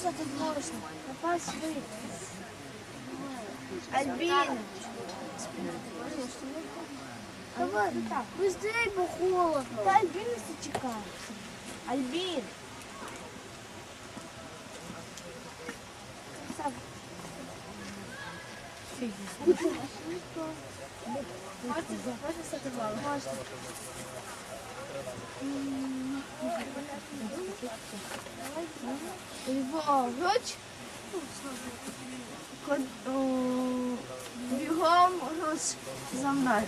що тут можна. Попасть швидко. Альбін. Давай, быстрей, бо холодно. Та Альбін нас чекає. Альбін. Можна, можна стати мало? Можна. О, Бігом роз за мною.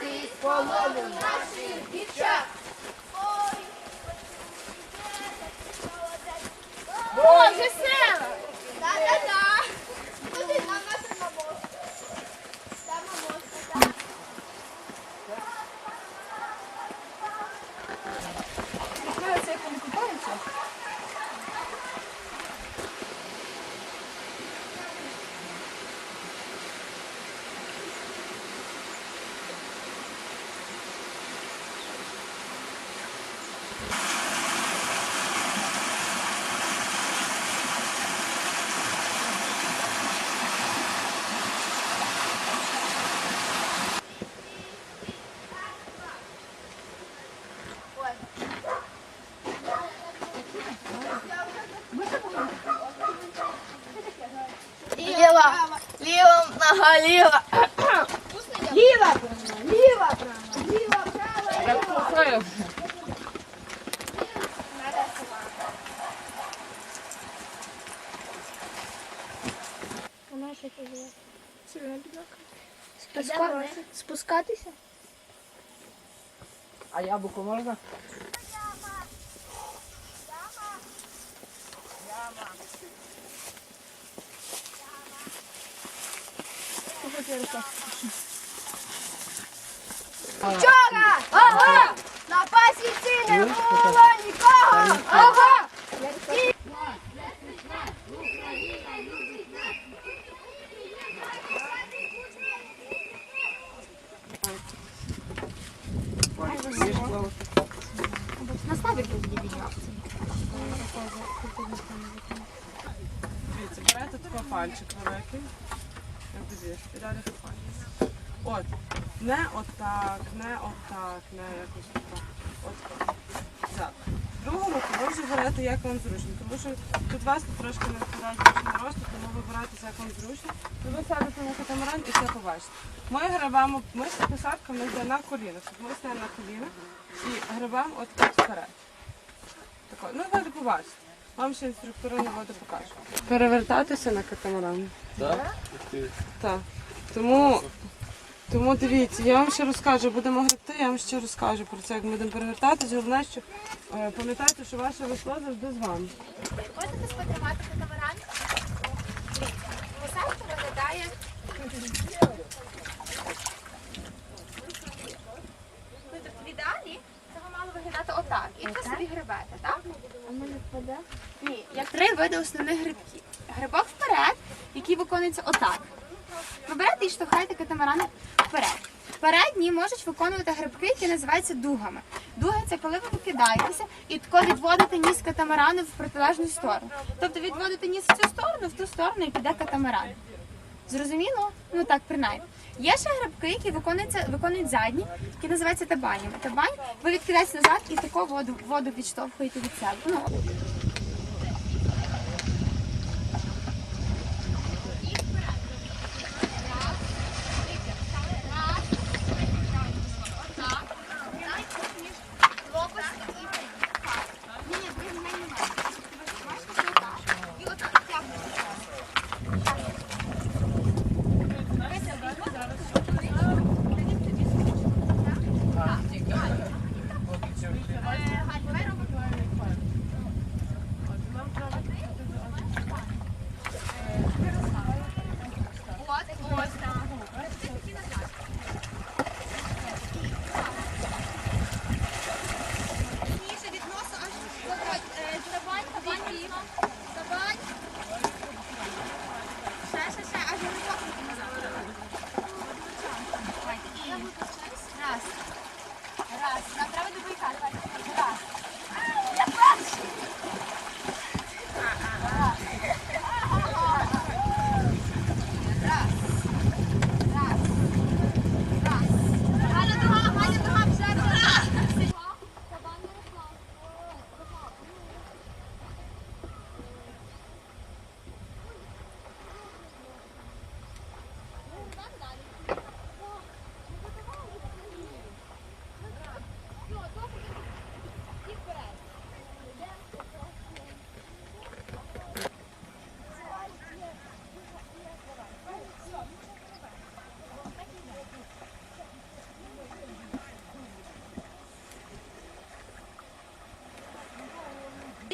Визволяти із полону наших дівчат! Боже, сила! Да-да-да! Ліва, ліва, нога, ліва. Ліва, права, ліва, права, ліва, права, ліва. Вона що Спуска... Спускатися? А яблуко можна? Вчора! Ага! На пасіці не було нікого! Ага! Дивіться, берете такий пальчик великий. І далі хапаєте. От. Не отак, не отак, не якось отак. От так. Другу руку ви вже берете, як вам зручно. Тому що тут вас трошки не впадають на росту, тому ви як вам зручно. І ви сядете на катамаран і все побачите. Ми гребемо, ми з посадками йде на колінах. Тобто Ми стоїмо на колінах і гребемо от вперед. Тако. Ну, ви побачите. Вам ще інструктори не воду покажуть. Перевертатися на катамаран. Так? Так. Тому, тому дивіться, я вам ще розкажу, будемо гребти, я вам ще розкажу про це, як ми будемо перевертатися. Головне, що е, пам'ятайте, що ваше весло завжди з вами. Можете спотримати катамаран? Посадка виглядає. Тобто В ідеалі цього мало виглядати отак. І ви собі гребете, так? А мене впаде? Ні, як три види основних грибків. Грибок вперед, який виконується отак. Ви берете і штовхаєте катамаран вперед. Передні можуть виконувати грибки, які називаються дугами. Дуги це коли ви викидаєтеся і тако відводите ніс катамарану в протилежну сторону. Тобто відводите ніс в цю сторону, в ту сторону і піде катамаран. Зрозуміло? Ну так, принаймні. Є ще грибки, які виконують задні, які називаються табанями. Табань, ви відкидаєте назад і таку воду, воду відштовхуєте від себе. Ну,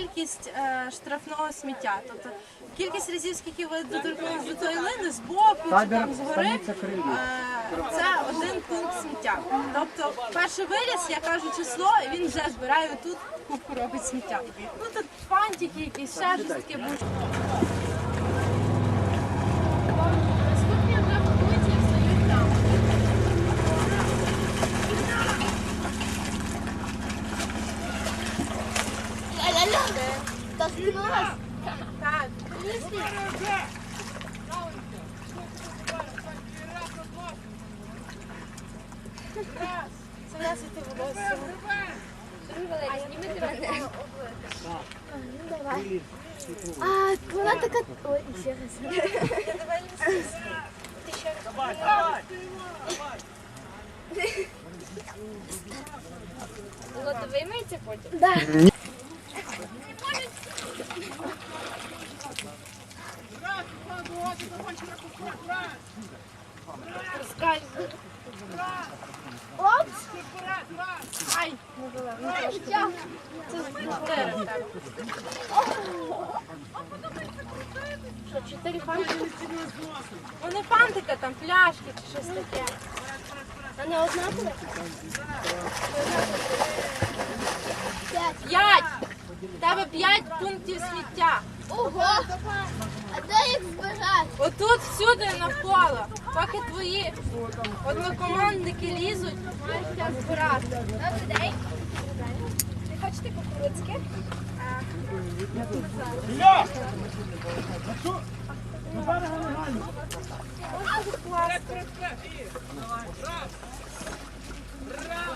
Кількість е, штрафного сміття, тобто кількість разів, скільки ви доторкнулись до тої лини, з боку чи там згори, е, це один пункт сміття. Тобто перший виріс, я кажу число, і він вже збирає тут купу робить сміття. Ну тут фантики якісь, ще щось таке буде. Наступні вже готуються і встають там. Так. Це нас іти волосся. А, вона така. Ой, ще раз. Лото виймається потім? Да. Опс! Ай, чотири в тебе. Що, чотири фантики? Вони фантика, там пляшки чи щось таке. А не однакові? П'ять. П'ять! В тебе п'ять пунктів сміття. Ого! А де їх збирати? Отут всюди навколо. Поки твої однокомандники лізуть, маєш час збирати. Добрий день. Ви хочете кукурудзки?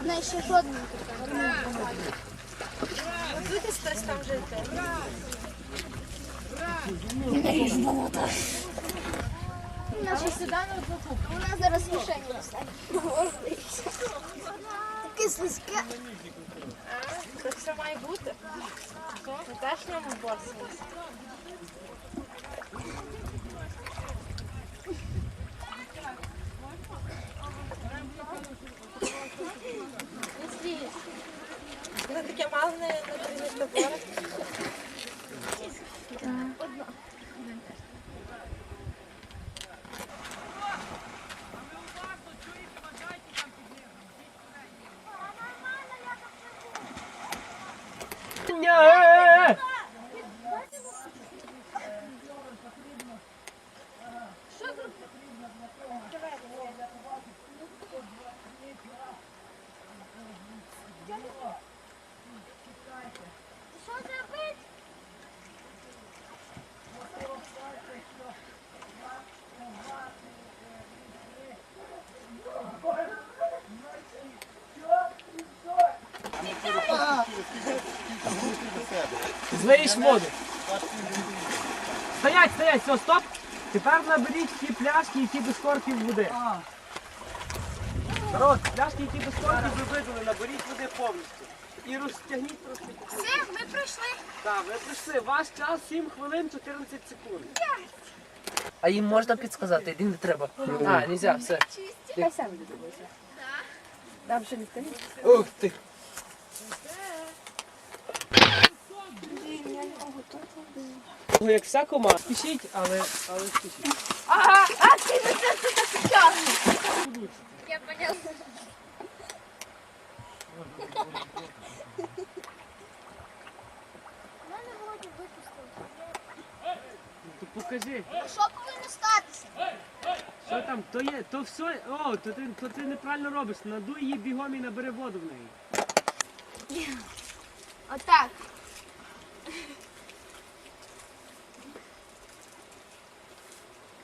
Не, ще жодного. Будете хтось там жити? Одну кубку. У нас зараз мішені достане. Таке слизьке. Це все має бути. Ми теж ньому борсимося. Таке мало не не топори. Злиєш воду. Стоять, стоять, все, стоп. Тепер наберіть ті пляшки, які без корків води. Народ, пляшки, які без корків ви видали, наберіть води повністю. І розтягніть трошки. Все, ми пройшли. Так, ви прийшли. Ваш час 7 хвилин 14 секунд. А їм можна підсказати, йди не треба. А, нельзя, все. Ух ти. Як вся команда. Спішіть, але, але спішіть. Ага, а ти не це Я поняла. Мене вроді випустили. То покажи, Ну що повинно статися? що там, то є, то все, о, то ти, то ти неправильно робиш. Надуй її бігом і набери воду в неї. Отак.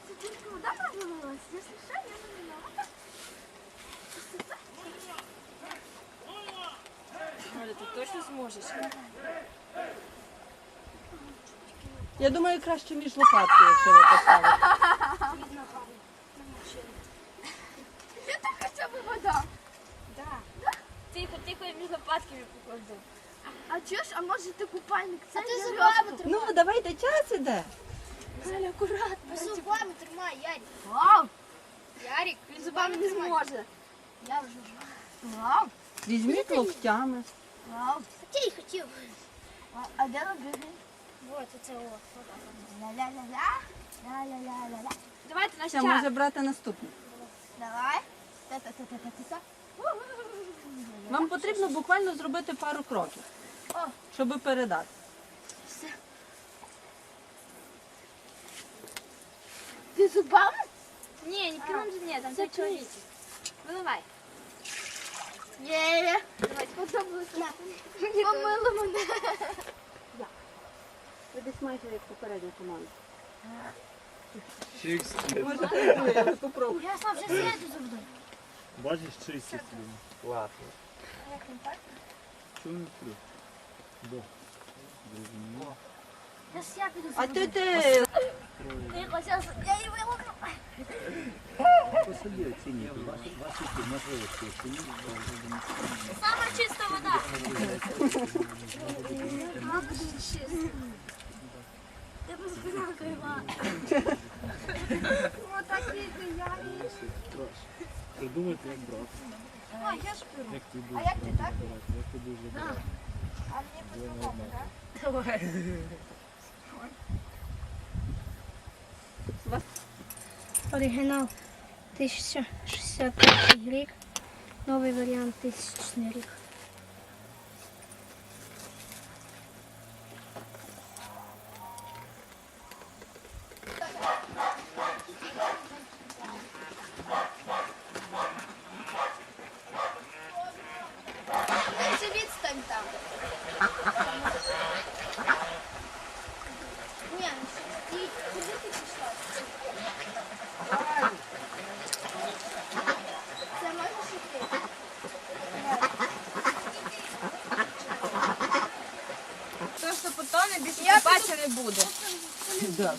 Це тільки вода провалилась? Якщо що, я не виновата. Я думаю, краще між лопаткою, якщо ви поставите. Я так хоча б вода. Тихо, тихо, я між лопатками покладу. А чуєш, а може ти купальник? Це а ти зубами тримай. Ну, давайте час іде. Галя, акуратно. Зубами тримай, Ярик. Вау! Ярик, він зубами не зможе. Я вже ж. Вау! Візьміть локтями. Вау! Хотів, хотів. А де робити? Вот, це о. Ля-ля-ля-ля. Ля-ля-ля-ля-ля. Давайте на Все, може брати наступне. Давай. Та-та-та-та-та-та. Вам потрібно буквально зробити пару кроків, щоб передати. Ти зубами? Ні, не піном ні, там це чоловік. Виливай. Є. Давай, подобалось. Помило мене. Ви десь майже як попередня команда. Я сам вже сіду завжди. Бачиш, чисті слюни. Ладно. Чому не плюс? До. Зрозуміло. Я ж я піду А завжди. ти ти Тихо, зараз я її виловлю. Посади оцінюйте. Ваші, ваші ці можливості оцінюйте. Сама чиста вода. Вона буде чиста. Я без вина крива. Отакі ти я Придумайте, як брати. А, я ж беру. Як ти А будеш як ти так? брати, як ти будеш брати. А мені по-другому, так? Оригінал 1063 рік, новий варіант 1000 рік. Це відстань там. Ні, ну що, ти куди ти пішла? Це можеш іти? То, що потоне, більше купатися не буде. Це